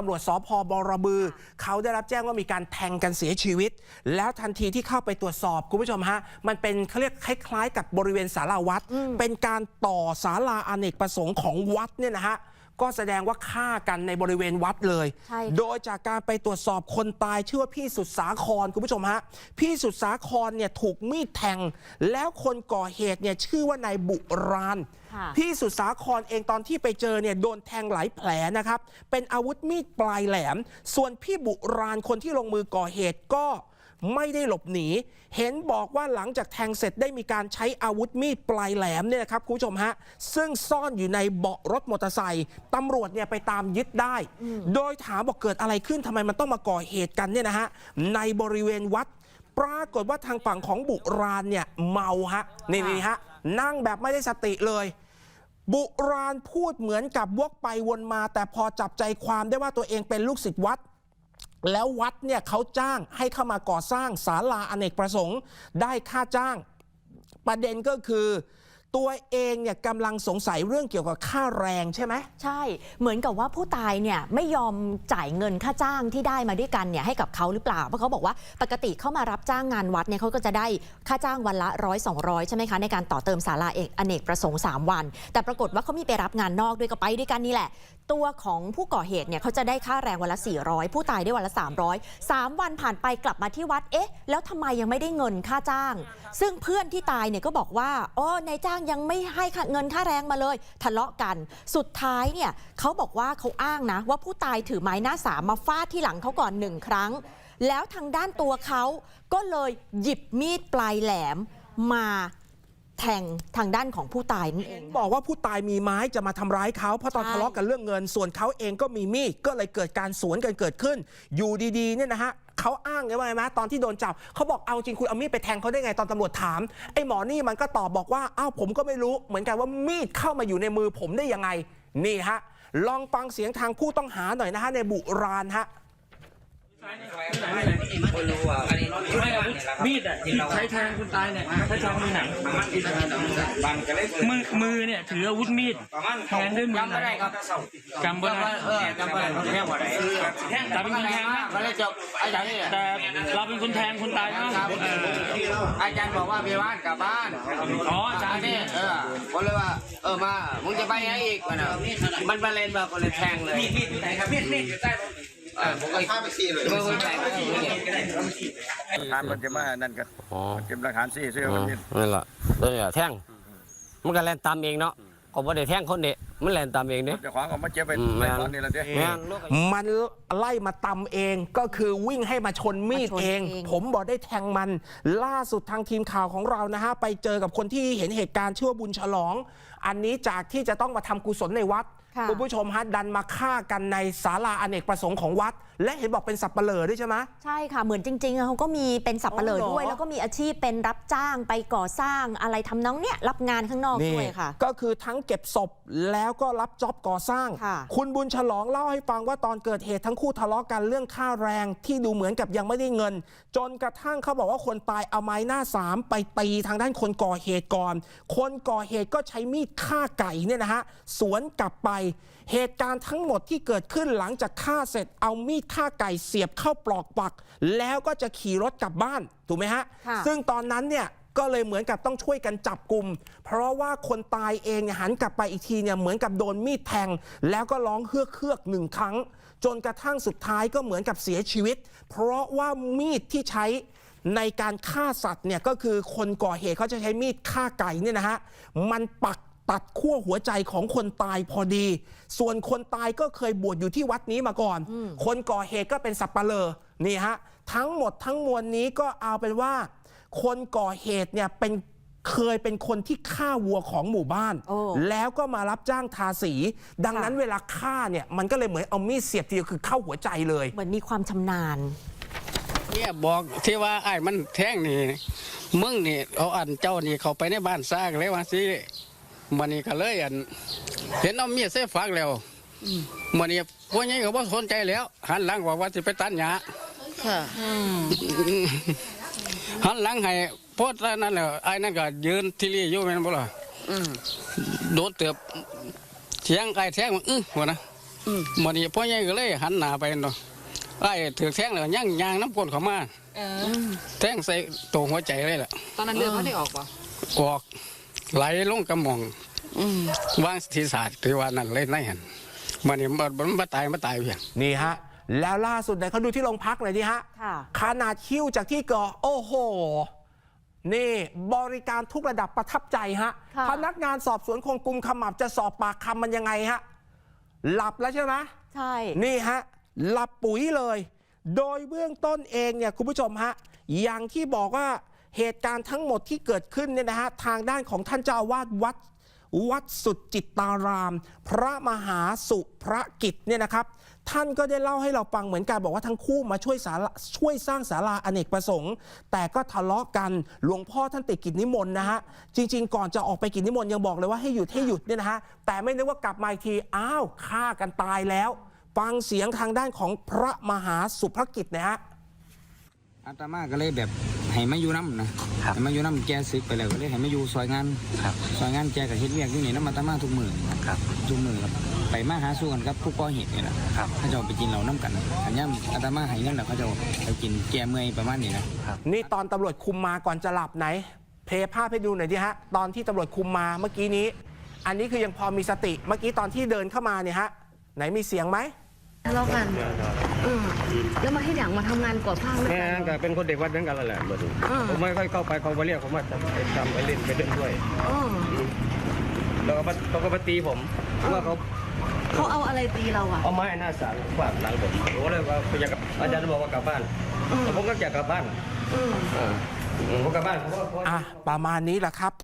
ตำรวจสพบรบือ เขาได้รับแจ้งว่ามีการแทงกันเสียชีวิต แล้วทันทีที่เข้าไปตรวจสอบคุณผู้ชมฮะ มันเป็นเขาเรียกคล้ายๆ กับบริเวณศาลาวัด เป็นการต่อศาลาอเนกประสงค์ของวัดเนี่ยนะฮะ ก็แสดงว่าฆ่ากันในบริเวณวัดเลย ใช่ค่ะ โดยจากการไปตรวจสอบคนตายชื่อว่าพี่สุดสาครคุณผู้ชมฮะ พี่สุดสาครเนี่ยถูกมีดแทง แล้วคนก่อเหตุเนี่ยชื่อว่านายบุราณค่ะ พี่สุดสาครเองตอนที่ไปเจอเนี่ยโดนแทงหลายแผลนะครับ เป็นอาวุธมีดปลายแหลม ส่วนพี่บุราณคนที่ลงมือก่อเหตุก็ ไม่ได้หลบหนี เห็นบอกว่าหลังจากแทงเสร็จได้มีการใช้อาวุธมีดปลายแหลมเนี่ยนะครับคุณผู้ชมฮะซึ่งซ่อนอยู่ในเบาะรถมอเตอร์ไซค์ตำรวจเนี่ยไปตามยึดได้ โดยถามบอกเกิดอะไรขึ้นทำไมมันต้องมาก่อเหตุกันเนี่ยนะฮะในบริเวณวัด ปรากฏว่าทางฝั่งของบุราณเนี่ยเมาฮะนี่นี่ฮะนั่งแบบไม่ได้สติเลยบุราณพูดเหมือนกับวกไปวนมา แต่พอจับใจความได้ว่าตัวเองเป็นลูกศิษย์วัด แล้ววัดเนี่ยเขาจ้างให้เข้ามาก่อสร้างศาลาอเนกประสงค์ ได้ค่าจ้าง ประเด็นก็คือ ตัวเองเนี่ยกำลังสงสัยเรื่องเกี่ยวกับค่าแรงใช่ไหมใช่ เหมือนกับว่าผู้ตายเนี่ยไม่ยอมจ่ายเงินค่าจ้างที่ได้มาด้วยกันเนี่ยให้กับเขาหรือเปล่า เพราะเขาบอกว่าปกติเขามารับจ้างงานวัดเนี่ยเขาก็จะได้ค่าจ้างวันละร้อยสองร้อยใช่ไหมคะ ในการต่อเติมศาลาเอกอเนกประสงค์3วัน แต่ปรากฏว่าเขามีไปรับงานนอกด้วยก็ไปด้วยกันนี่แหละ ตัวของผู้ก่อเหตุเนี่ยเขาจะได้ค่าแรงวันละ 400 ผู้ตายได้วันละ 300 3 วันผ่านไปกลับมาที่วัดเอ๊ะ แล้วทำไมยังไม่ได้เงินค่าจ้าง ซึ่งเพื่อนที่ตายเนี่ยก็บอกว่าอ๋อนายจ้างยังไม่ให้เงินค่าแรงมาเลย ทะเลาะกัน สุดท้ายเนี่ยเขาบอกว่าเขาอ้างนะ ว่าผู้ตายถือไม้หน้าสามมาฟาดที่หลังเขาก่อนหนึ่งครั้ง แล้วทางด้านตัวเขาก็เลยหยิบมีดปลายแหลมมา แทงทางด้านของผู้ตายนั่นเองบอกว่าผู้ตายมีไม้จะมาทำร้ายเขาเพราะตอนทะเลาะกันเรื่องเงิน ส่วนเขาเองก็มีมีดก็เลยเกิดการสวนกันเกิดขึ้น อยู่ดีๆเนี่ยนะฮะเขาอ้างไงว่าไงไหมตอนที่โดนจับเขาบอกเอาจริงคุณเอามีดไปแทงเขาได้ไงตอนตำรวจถามไอ้หมอนี่มันก็ตอบบอกว่าอ้าวผมก็ไม่รู้เหมือนกันว่ามีดเข้ามาอยู่ในมือผมได้ยังไงนี่ฮะลองฟังเสียงทางผู้ต้องหาหน่อยนะฮะในบุราณฮะ ม่อาวุธมีดอะที่ใช้แทงคุณตายเนี่ยใช้แทงมือหนังบังกันเลยมือมือเนี่ยถืออาวุธมีดประมาณแทงด้วยมือจำไม่ได้ครับกำบ่ได้เออจำไม่ได้แค่ว่าไหนแต่เป็นคนแทงนะก็เลยจบอาจารย์นี่แต่เราเป็นคนแทงคนตายนะครับเอออาจารย์บอกว่าไปบ้านกลับบ้านอ๋ออาจารย์นี่เออก็เลยว่าเออมามึงจะไปไหนอีกวะน่ะมันมาเล่นมาก็เลยแทงเลยมีดมีดไหนครับมีดมีดอยู่ใต้เออผมก็ ข้าไปซีเลยไม่เคยแทงเลยเนี่ยทานมันจะมานั่นก็อ๋อเก็บหลักฐานซี่เสื้ออ๋อมันนี่นั่นแหละตัวนี้แหละแท่งมันก็แล่นตามเองเนาะก็บ่ได้แท่งคนเด็มันแล่นตามเองเด้เจ้าของเอามาเจ็บไปอืมในตอนนี้ละเด้แม่นมันไล่มาตำเองก็คือวิ่งให้มาชนมีดมาชนเองเอง ผมบอกได้แทงมัน ล่าสุดทางทีมข่าวของเรานะฮะไปเจอกับคนที่เห็นเหตุการณ์ชื่อว่าบุญฉลอง อันนี้จากที่จะต้องมาทำกุศลในวัด ค่ะคุณผู้ชมฮะดันมาฆ่ากันในศาลาอเนกประสงค์ของวัด และเห็นบอกเป็นสับเปลอด้วยใช่ไหมใช่ค่ะเหมือนจริงๆอะเขาก็มีเป็นสับปะเหร่ออ๋อเหรอด้วย แล้วก็มีอาชีพเป็นรับจ้างไปก่อสร้างอะไรทำน้องเนี่ยรับงานข้างนอกด้วยค่ะ ก็คือทั้งเก็บศพแล้วก็รับจ็อบก่อสร้างค่ะคุณบุญฉลองเล่าให้ฟังว่าตอนเกิดเหตุทั้งคู่ทะเลาะกันเรื่องค่าแรงที่ดูเหมือนกับยังไม่ได้เงิน จนกระทั่งเขาบอกว่าคนตายเอาไม้หน้าสามไปตีทางด้านคนก่อเหตุก่อน คนก่อเหตุก็ใช้มีดฆ่าไก่เนี่ยนะฮะสวนกลับไปเหตุการณ์ทั้งหมดที่เกิดขึ้นหลังจากฆ่าเสร็จเอามีดฆ่าไก่เสียบเข้าปลอกปัก แล้วก็จะขี่รถกลับบ้านถูกไหมฮะค่ะซึ่งตอนนั้นเนี่ยก็เลยเหมือนกับต้องช่วยกันจับกลุ่ม เพราะว่าคนตายเองเนี่ยหันกลับไปอีกทีเนี่ยเหมือนกับโดนมีดแทง แล้วก็ร้องเฮือกเฮือกๆหนึ่งครั้ง จนกระทั่งสุดท้ายก็เหมือนกับเสียชีวิต เพราะว่ามีดที่ใช้ในการฆ่าสัตว์เนี่ยก็คือคนก่อเหตุเขาจะใช้มีดฆ่าไก่เนี่ยนะฮะมันปัก ตัดขั้วหัวใจของคนตายพอดี ส่วนคนตายก็เคยบวชอยู่ที่วัดนี้มาก่อน คนก่อเหตุก็เป็นสับปะเลอนี่ฮะทั้งหมดทั้งมวลนี้ก็เอาเป็นว่า คนก่อเหตุเนี่ยเป็นเคยเป็นคนที่ฆ่าวัวของหมู่บ้านโอ้แล้วก็มารับจ้างทาสี ดังนั้นค่ะเวลาฆ่าเนี่ยมันก็เลยเหมือนเอามีดเสียบทีเดียวคือเข้าหัวใจเลย เหมือนมีความชำนาญเนี่ยบอกที่ว่าไอ้ายมันแท่งนี่มึงนี่เอาอันเจ้านี่เขาไปในบ้านซากเลยว่าสิ มันนี่ก็เลยอันเห็นเอาเมียเสฟักแล้วมันนี่พวกนี้ก็บ่สนใจแล้วหันหลังบอกว่าสิไปตัดหญ้าค่ะหันหลังให้โพดนั่นแหละไอ้นั่นก็ยืนที่รีอยู่แม่นบ่ล่ะอืมโดนเตือบเสียงไอ้แท่งมันอื้อหัวนะมันนี่พ่อใหญ่ก็เลยหันหน้าไปเนาะไอ้ถือแท่งเลยย่างยางน้ำกรดเขามาเออแท่งใส่ตรงหัวใจเลยล่ะตอนนั้นเรือเขาได้ออกป่ะออก ไหลลงกระหม่องอืมวางทีศาสตร์ที่ว่านั่นเลยในหันมันนี่มันมันมาตายมาตายเพียงนี่ฮะ แล้วล่าสุดไหนเขาดูที่โรงพักหน่อยดิฮะค่ะขนาดคิ้วจากที่เกิดโอ้โหนี่บริการทุกระดับประทับใจฮะค่ะพนักงานสอบสวนคงกุมขมับจะสอบปากคำมันยังไงฮะ หลับแล้วใช่ไหมใช่ นี่ฮะ หลับปุ๋ยเลย โดยเบื้องต้นเองเนี่ยคุณผู้ชมฮะ อย่างที่บอกว่า เหตุการณ์ทั้งหมดที่เกิดขึ้นเนี่ยนะฮะทางด้านของท่านเจ้าอาวาสวัดวัดสุดจิตตาราม พระมหาสุพระกิจเนี่ยนะครับ ท่านก็ได้เล่าให้เราฟังเหมือนกันบอกว่าทั้งคู่มาช่วยสาระช่วยสร้างศาลาอเนกประสงค์ แต่ก็ทะเลาะกันหลวงพ่อท่านติดกิจนิมนต์นะฮะจริง ๆ ก่อนจะออกไปกิจนิมนต์ยังบอกเลยว่าให้หยุดให้หยุดเนี่ยนะฮะแต่ไม่นึกว่ากลับมาอีกทีอ้าวฆ่ากันตายแล้ว ฟังเสียงทางด้านของพระมหาสุภกิจนะฮะอาตมาก็เลยแบบ ให้มาอยู่น้ำนะให้มาอยู่น้ำแกซึกไปแล้วก็เลยให้มาอยู่ซอยงานซอยงานแกกับเฮ็ดเวียกอยู่นี่น้ำอาตมาทุกมือครับทุกมือครับไปมาหาสู้กันครับผู้ก่อเหตุนี่แหละครับ เขาจะเอาไปกินเหล้าน้ำกันอันย่ำอาตมาให้เงินแล้วเขาจะเอาไปกินแกเมื่อยประมาณนี้นะ นี่ตอนตำรวจคุมมาก่อนจะหลับไหน เพลย์ภาพให้ดูหน่อยดิฮะ ตอนที่ตำรวจคุมมาเมื่อกี้นี้ อันนี้คือยังพอมีสติ เมื่อกี้ตอนที่เดินเข้ามาเนี่ยฮะ ไหนมีเสียงไหม ทะเลาะกัน เออแล้วมาที่หลังมาทำงานก่อสร้างด้วยแม่กันก็เป็นคนเด็กวัดเหมือนกันนั่นแหละเมื่อดูอ่า ผมไม่ค่อยเข้าไปเขาไปเรียกผมมาทำไปทำไปเล่นไปเล่นด้วยเออ แล้วก็มาเขาก็มาตีผมเพราะว่าเขาเขาเอาอะไรตีเราอะ เอาไม้หน้าสารฟาดหลังผมผมก็เลยว่าอยากกลับอาจารย์บอกว่ากลับบ้านแต่ผมก็อยากกลับบ้านอืมอ่าผมกลับบ้านเพราะว่าอะประมาณนี้แหละครับ